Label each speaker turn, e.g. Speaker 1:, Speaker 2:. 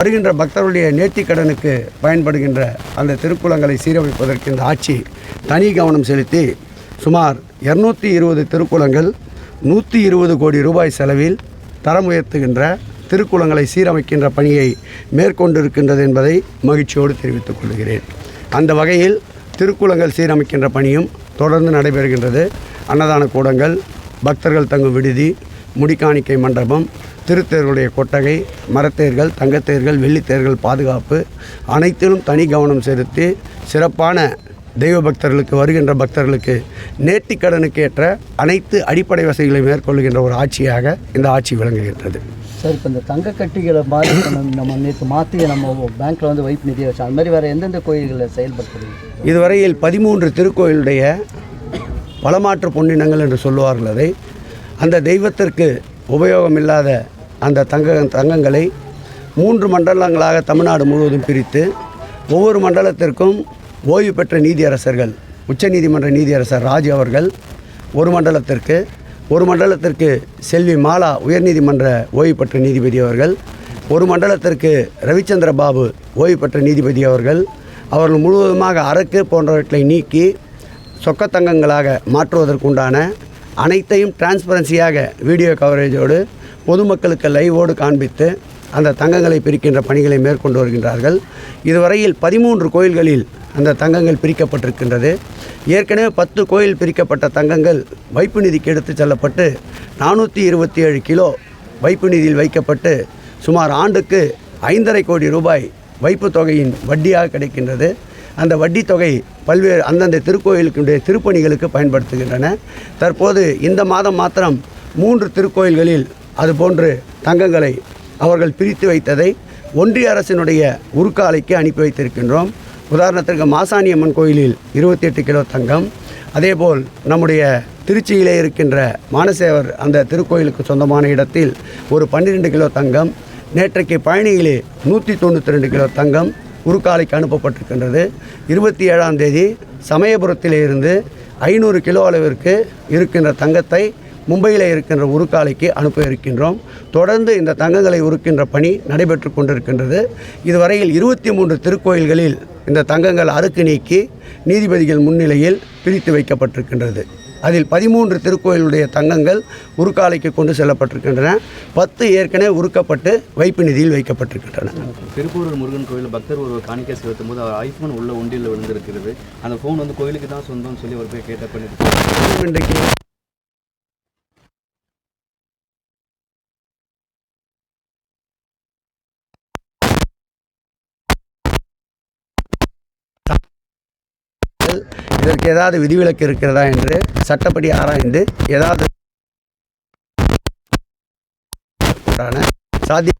Speaker 1: வருகின்ற பக்தர்களுடைய நேர்த்திக்கடனுக்கு பயன்படுகின்ற அந்த திருக்குளங்களை சீரமைப்பதற்கு இந்த ஆட்சி தனி கவனம் செலுத்தி சுமார் இரநூத்தி இருபது திருக்குளங்கள் நூற்றி இருபது கோடி ரூபாய் செலவில் தரம் உயர்த்துகின்ற திருக்குளங்களை சீரமைக்கின்ற பணியை மேற்கொண்டிருக்கின்றது என்பதை மகிழ்ச்சியோடு தெரிவித்துக் கொள்கிறேன். அந்த வகையில் திருக்குளங்கள் சீரமைக்கின்ற பணியும் தொடர்ந்து நடைபெறுகின்றது. அன்னதான கூடங்கள் பக்தர்கள் தங்கும் விடுதி முடிக்காணிக்கை மண்டபம் திருத்தேர்களுடைய கொட்டகை மரத்தேர்கள் தங்கத்தேர்கள் வெள்ளித்தேர்கள் பாதுகாப்பு அனைத்திலும் தனி கவனம் செலுத்தி சிறப்பான தெய்வ பக்தர்களுக்கு வருகின்ற பக்தர்களுக்கு நேர்த்திக்கடனுக்கு ஏற்ற அனைத்து அடிப்படை வசதிகளை மேற்கொள்கின்ற ஒரு ஆட்சியாக இந்த ஆட்சி விளங்குகின்றது.
Speaker 2: சார் இப்போ இந்த தங்க கட்டிகளை மாதிரி நம்ம- நேற்று மாற்றி நம்ம பேங்க்கில் வந்து வைப்பு நிதியை வச்சோம் அது மாதிரி வேறு எந்தெந்த கோயில்களில் செயல்படுத்துறீங்க?
Speaker 1: இதுவரையில் பதிமூன்று திருக்கோயிலுடைய பலமாற்று பொன்னினங்கள் என்று சொல்லுவார்கள் அதை. அந்த தெய்வத்திற்கு உபயோகமில்லாத அந்த தங்க தங்கங்களை மூன்று மண்டலங்களாக தமிழ்நாடு முழுவதும் பிரித்து ஒவ்வொரு மண்டலத்திற்கும் ஓய்வு பெற்ற நீதியரசர்கள் உச்சநீதிமன்ற நீதியரசர் ராஜ் அவர்கள் ஒரு மண்டலத்திற்கு ஒரு மண்டலத்திற்கு செல்வி மாலா உயர்நீதிமன்ற ஓய்வு பெற்ற நீதிபதி அவர்கள் ஒரு மண்டலத்திற்கு ரவிச்சந்திர பாபு ஓய்வு பெற்ற நீதிபதி அவர்கள் அவர்கள் முழுவதுமாக அரக்கு போன்றவற்றை நீக்கி சொக்கத்தங்கங்களாக மாற்றுவதற்குண்டான அனைத்தையும் டிரான்ஸ்பரன்சியாக வீடியோ கவரேஜோடு பொதுமக்களுக்கு லைவோடு காண்பித்து அந்த தங்கங்களை பிரிக்கின்ற பணிகளை மேற்கொண்டு வருகின்றார்கள். இதுவரையில் பதிமூன்று கோயில்களில் அந்த தங்கங்கள் பிரிக்கப்பட்டிருக்கின்றது. ஏற்கனவே பத்து கோயில் பிரிக்கப்பட்ட தங்கங்கள் வைப்பு நிதிக்கு எடுத்துச் செல்லப்பட்டு நானூற்றி இருபத்தி ஏழு கிலோ வைப்பு நிதியில் வைக்கப்பட்டு சுமார் ஆண்டுக்கு ஐந்தரை கோடி ரூபாய் வைப்பு தொகையின் வட்டியாக கிடைக்கின்றது. அந்த வட்டி தொகை பல்வேறு அந்தந்த திருக்கோயிலுக்குடைய திருப்பணிகளுக்கு பயன்படுத்துகின்றன. தற்போது இந்த மாதம் மாத்திரம் மூன்று திருக்கோயில்களில் அதுபோன்று தங்கங்களை அவர்கள் பிரித்து வைத்ததை ஒன்றிய அரசினுடைய உருக்காலைக்கு அனுப்பி வைத்திருக்கின்றோம். உதாரணத்திற்கு மாசாணியம்மன் கோயிலில் இருபத்தி எட்டு கிலோ தங்கம். அதேபோல் நம்முடைய திருச்சியிலே இருக்கின்ற மானசேவர் அந்த திருக்கோயிலுக்கு சொந்தமான இடத்தில் ஒரு பன்னிரெண்டு கிலோ தங்கம். நேற்றைக்கு பழனியிலே நூற்றி தொண்ணூற்றி ரெண்டு கிலோ தங்கம். உருக்காலைக்கு அனுப்பப்பட்டிருக்கின்றது. இருபத்தி ஏழாம் தேதி சமயபுரத்திலிருந்து ஐநூறு கிலோ அளவிற்கு இருக்கின்ற தங்கத்தை மும்பையில் இருக்கின்ற உருக்காலைக்கு அனுப்ப இருக்கின்றோம். தொடர்ந்து இந்த தங்கங்களை உருக்கின்ற பணி நடைபெற்று கொண்டிருக்கின்றது. இதுவரையில் இருபத்தி மூன்று திருக்கோயில்களில் இந்த தங்கங்கள் அறுக்கு நீக்கி நீதிபதிகள் முன்னிலையில் பிரித்து வைக்கப்பட்டிருக்கின்றது. அதில் பதிமூன்று திருக்கோயிலுடைய தங்கங்கள் உருக்காலைக்கு கொண்டு செல்லப்பட்டிருக்கின்றன. பத்து ஏற்கனவே உருக்கப்பட்டு வைப்பு நிதியில் வைக்கப்பட்டிருக்கின்றன.
Speaker 3: திருப்பூர் முருகன் கோயில் பக்தர் ஒரு காணிக்கை செலுத்தும் போது அவர் ஐஃபோன் உள்ள ஒன்றில் விழுந்திருக்கிறது. அந்த ஃபோன் வந்து கோயிலுக்கு தான் சொந்தம்னு சொல்லி அவர் போய் கேட்ட
Speaker 1: இன்றைக்கு இதற்கு ஏதாவது விதிவிலக்கு இருக்கிறதா என்று சட்டப்படி ஆராய்ந்து ஏதாவது சாத்திய